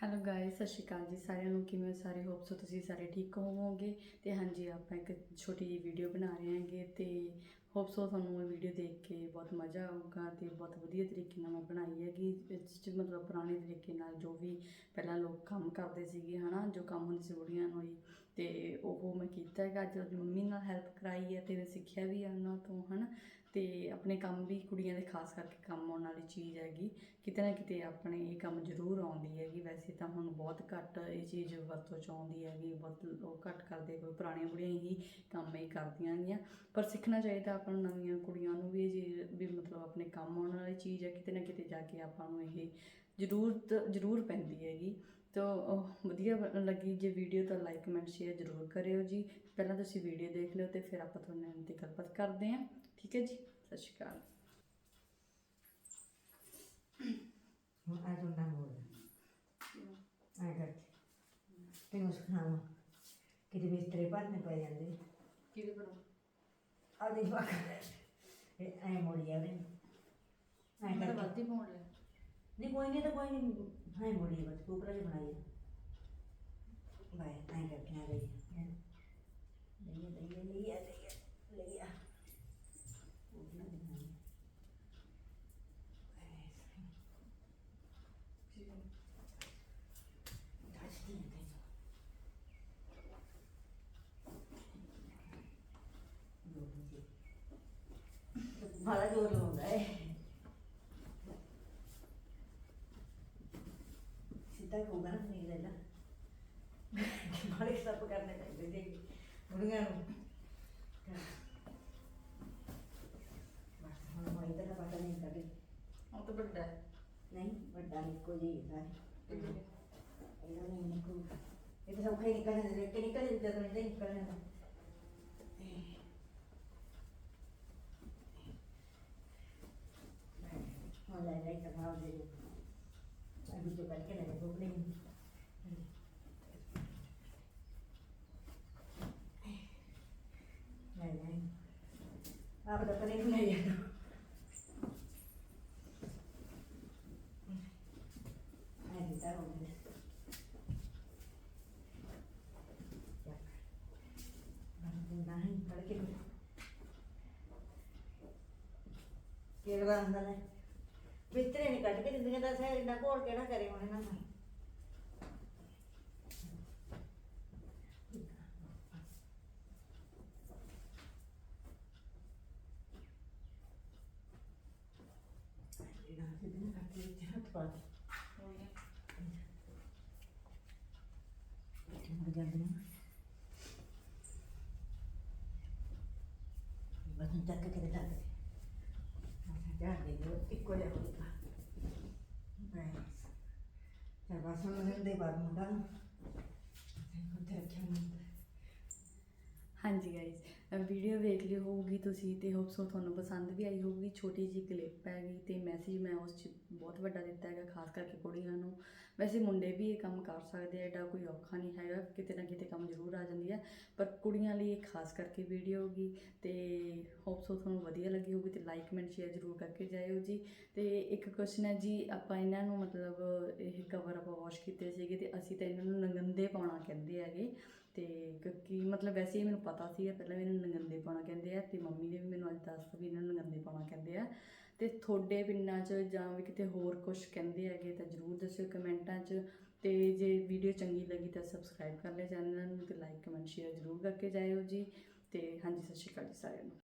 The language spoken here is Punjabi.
ਹੈਲੋ ਗਾਇਸ ਸਤਿ ਸ਼੍ਰੀ ਅਕਾਲ ਜੀ ਸਾਰਿਆਂ ਨੂੰ, ਕਿਵੇਂ ਸਾਰੇ? ਹੋਪਸ ਸੋ ਤੁਸੀਂ ਸਾਰੇ ਠੀਕ ਹੋਵੋਗੇ। ਤੇ ਹਾਂਜੀ, ਆਪਾਂ ਇੱਕ ਛੋਟੀ ਜਿਹੀ ਵੀਡੀਓ ਬਣਾ ਰਹੇ ਹਾਂਗੇ ਤੇ ਹੋਪਸ ਸੋ ਤੁਹਾਨੂੰ ਇਹ ਵੀਡੀਓ ਦੇਖ ਕੇ ਬਹੁਤ ਮਜ਼ਾ ਆਊਗਾ ਤੇ ਬਹੁਤ ਵਧੀਆ ਤਰੀਕੇ ਨਾਲ ਮੈਂ ਬਣਾਈ ਹੈਗੀ। ਇਸ 'ਚ ਮਤਲਬ ਪੁਰਾਣੇ ਤਰੀਕੇ ਨਾਲ ਜੋ ਵੀ ਪਹਿਲਾਂ ਲੋਕ ਕੰਮ ਕਰਦੇ ਸੀਗੇ, ਹਨਾ, ਜੋ ਕੰਮ ਹੁੰਦੇ ਸੀ ਬੁੜੀਆਂ ਨੂੰ ਹੀ, ਤੇ ਉਹ ਮੈਂ ਕੀਤਾ ਹੈਗਾ। ਅੱਜ ਆਪਣੀ ਮੰਮੀ ਨਾਲ ਹੈਲਪ ਕਰਾਈ ਹੈ ਤੇ ਮੈਂ ਸਿੱਖਿਆ ਵੀ ਆ ਉਹਨਾਂ ਤੋਂ, ਹਨਾ। ਤੇ ਆਪਣੇ ਕੰਮ ਵੀ ਕੁੜੀਆਂ ਦੇ ਖਾਸ ਕਰਕੇ ਕੰਮ ਆਉਣ ਵਾਲੀ ਚੀਜ਼ ਹੈਗੀ। ਕਿਤੇ ਨਾ ਕਿਤੇ ਆਪਣੇ ਇਹ ਕੰਮ ਜ਼ਰੂਰ ਆਉਂਦੀ ਹੈਗੀ। ਵੈਸੇ ਤਾਂ ਹੁਣ ਬਹੁਤ ਘੱਟ ਇਹ ਚੀਜ਼ ਵਰਤੋਂ ਚ ਆਉਂਦੀ ਹੈਗੀ। ਬਹੁਤ ਲੋਕ ਘੱਟ ਕਰਦੇ, ਕੋਈ ਪੁਰਾਣੀਆਂ ਬੁੜੀਆਂ ਹੀ ਕੰਮ ਇਹ ਕਰਦੀਆਂ ਹੈਗੀਆਂ। ਪਰ ਸਿੱਖਣਾ ਚਾਹੀਦਾ ਆਪਾਂ ਨੂੰ ਨਵੀਆਂ ਕੁੜੀਆਂ ਨੂੰ ਵੀ ਇਹ ਚੀਜ਼, ਵੀ ਮਤਲਬ ਆਪਣੇ ਕੰਮ ਆਉਣ ਵਾਲੀ ਚੀਜ਼ ਹੈ। ਕਿਤੇ ਨਾ ਕਿਤੇ ਜਾ ਕੇ ਆਪਾਂ ਨੂੰ ਇਹ ਜ਼ਰੂਰਤ, ਜ਼ਰੂਰ ਪੈਂਦੀ ਹੈਗੀ। ਤੋ ਵਧੀਆ ਲੱਗੀ ਜੇ ਵੀਡੀਓ ਤਾਂ ਲਾਈਕ ਕਮੈਂਟ ਸ਼ੇਅਰ ਜ਼ਰੂਰ ਕਰਿਓ ਜੀ। ਪਹਿਲਾਂ ਤੁਸੀਂ ਵੀਡੀਓ ਦੇਖ ਲਿਓ ਤੇ ਫਿਰ ਆਪਾਂ ਤੁਹਾਨੂੰ ਇਹਨਾਂ ਦੀ ਗੱਲਬਾਤ ਕਰਦੇ ਹਾਂ। ਠੀਕ ਹੈ ਜੀ? ਸਤਿ ਸ਼੍ਰੀ ਅਕਾਲ। ਹੁਣ ਆ ਜੋ ਨਾ ਬੋਲ। ਆ ਕਰ ਤੈਨੂੰ ਸਿਖਾਵਾਂ। ਕਿਤੇ ਬਿਸਤਰੇ ਭਰਨੇ ਪੈ ਜਾਂਦੇ। ਕਿਹਦੇ ਕੋਲ ਆ ਦੇ ਜਵਾਕ ਇਹ ਐ ਮੋੜੀ ਜਾਵੇ ਐ ਮੈਂ ਕਰ ਪਾਉਣ ਲਿਆ ਨਹੀਂ, ਕੋਈ ਨਹੀਂ ਤਾਂ ਕੋਈ ਨਹੀਂ। ਐ ਮੋੜੀ ਬਸ ਕੋਪਰਾ ਜਿਹਾ ਬਣਾਈ ਬਾਈ ਐ ਕਰਕੇ ਆ ਗਈ ਸਿੱਧਾ ਕਹੂਗਾ ਨਾ ਨਹੀਂ ਲੈ ਲਾ ਬੜੇ ਸੱਪ ਕਰਨੇ ਚਾਹੀਦੇ ਜੀ ਬੁੜੀਆਂ ਨੂੰ। ਬਸ ਹੁਣ ਮੈਂ ਇਧਰ ਦਾ ਪਤਾ ਨਹੀਂ ਕਰੀ ਉਹ ਤਾਂ ਵੱਡਾ ਹੈ। ਨਹੀਂ ਵੱਡਾ ਇੱਕੋ ਜਿਹਾ ਹੈ ਇਹਦਾ ਨਹੀਂ ਨਿਕੂ ਇਹ ਤਾਂ ਸੌਖਾ ਹੀ ਨਿਕਲ ਜਾਂਦਾ ਕਿ ਨਿਕਲ ਜਾਂਦਾ ਜਦੋਂ ਨਹੀਂ ਨਿਕਲ ਜਾਂਦਾ ਹੁਣ ਲੈ ਲੈ ਤਾਂ ਭਾਵ ਦੇ ਅਭੀ ਜੋ ਕਰਕੇ ਲੈ ਗੋ ਨਹੀਂ ਲੈ ਲੈ ਆਪ ਤਾਂ ਪਰੇ ਨਹੀਂ ਲੈ ਜਾਣਾ ai thì ta không biết ਨਹੀਂ ਫੜ ਕੇ ਕਿਹੜਾ ਆਂਦਾ ਨੇ ਬਿਸਤਰੇ ਨਹੀਂ ਕੱਢ ਕੇ ਦਿੰਦੀਆਂ ਦਾ ਸਹਿ ਇੰਨਾ ਘੋਲ ਕਿਹੜਾ ਕਰੇ ਹੁਣ ਇਹਨਾਂ ਨਾਲ ਇਹਨਾਂ ਦੇ ਬਿਨਾਂ ਕੱਟ ਕੇ ਹੱਥ ਪਾ ਦੇ ਮੁੜ ਜਾਂਦੇ ਨੇ ਬਸ ਨੂੰ ਚੱਕ ਕੇ ਰੱਖ ਦੇ ਅੱਛਾ ਜਾ ਦੇ ਦਿਓ ਇੱਕੋ ਜਿਹਾ ਹੋਊਗਾ ਬਸ ਚਲ ਬਸ ਹੁਣ ਉਹਨਾਂ ਦੇ ਬਾਅਦ ਮੁੰਡਾ ਨੂੰ ਉੱਥੇ ਰੱਖਿਆ ਮੁੰਡਾ ਹਾਂਜੀ ਗਾਇਜ਼ ਵੀਡੀਓ ਵੇਖ ਲਈ ਹੋਊਗੀ ਤੁਸੀਂ ਤੇ ਹੋਪਸ ਸੋ ਤੁਹਾਨੂੰ ਪਸੰਦ ਵੀ ਆਈ ਹੋਊਗੀ। ਛੋਟੀ ਜਿਹੀ ਕਲਿੱਪ ਹੈਗੀ ਤੇ ਮੈਸੇਜ ਮੈਂ ਉਸ 'ਚ ਬਹੁਤ ਵੱਡਾ ਦਿੱਤਾ ਹੈਗਾ, ਖਾਸ ਕਰਕੇ ਕੁੜੀਆਂ ਨੂੰ। ਵੈਸੇ ਮੁੰਡੇ ਵੀ ਇਹ ਕੰਮ ਕਰ ਸਕਦੇ ਆ ਐਡਾ ਕੋਈ ਔਖਾ ਨਹੀਂ ਹੈਗਾ, ਕਿਤੇ ਨਾ ਕਿਤੇ ਕੰਮ ਜ਼ਰੂਰ ਆ ਜਾਂਦੀ ਹੈ ਪਰ ਕੁੜੀਆਂ ਲਈ ਇਹ ਖਾਸ ਕਰਕੇ ਵੀਡੀਓ ਹੋਗੀ ਤੇ ਹੋਪਸ ਸੋ ਤੁਹਾਨੂੰ ਵਧੀਆ ਲੱਗੀ ਹੋਊਗੀ ਤੇ ਲਾਈਕ ਕਮੈਂਟ ਸ਼ੇਅਰ ਜ਼ਰੂਰ ਕਰਕੇ ਜਾਇਓ ਜੀ। ਤੇ ਇੱਕ ਕੁਐਸਚਨ ਹੈ ਜੀ, ਆਪਾਂ ਇਹਨਾਂ ਨੂੰ ਮਤਲਬ ਇਹ ਕਵਰ ਆਪਾਂ ਵਾਸ਼ ਕੀਤੇ ਸੀਗੇ ਤੇ ਅਸੀਂ ਤਾਂ ਇਹਨਾਂ ਨੂੰ ਨੰਗੰਦੇ ਪਾਉਣਾ ਕਹਿੰਦੇ ਹੈਗੇ। ਤੇ ਕਿਉਂਕਿ ਮਤਲਬ ਵੈਸੇ ਹੀ ਮੈਨੂੰ ਪਤਾ ਸੀ ਪਹਿਲਾਂ ਵੀ ਇਹਨਾਂ ਨੂੰ ਨੰਗੰਦੇ ਪਾਉਣਾ ਕਹਿੰਦੇ ਆ ਤੇ ਮੰਮੀ ਨੇ ਵੀ ਮੈਨੂੰ ਅੱਜ ਦੱਸਤਾ ਵੀ ਇਹਨਾਂ ਨੂੰ ਨੰਗੰਦੇ ਪਾਉਣਾ ਕਹਿੰਦੇ ਆ। ਤੇ ਤੁਹਾਡੇ ਪਿੰਡਾਂ 'ਚ ਜਾਂ ਵੀ ਕਿਤੇ ਹੋਰ ਕੁਝ ਕਹਿੰਦੇ ਹੈਗੇ ਤਾਂ ਜਰੂਰ ਦੱਸਿਓ ਕਮੈਂਟਾਂ 'ਚ। ਤੇ ਜੇ ਵੀਡੀਓ ਚੰਗੀ ਲੱਗੀ ਤਾਂ ਸਬਸਕ੍ਰਾਈਬ ਕਰ ਲਿਓ, ਚੈਨਲ ਨੂੰ ਤੇ ਲਾਈਕ ਕਮੈਂਟ ਸ਼ੇਅਰ ਜਰੂਰ ਕਰਕੇ ਜਾਇਓ ਜੀ। ਤੇ ਹਾਂਜੀ, ਸਤਿ ਸ਼੍ਰੀ ਅਕਾਲ ਜੀ ਸਾਰਿਆਂ ਨੂੰ।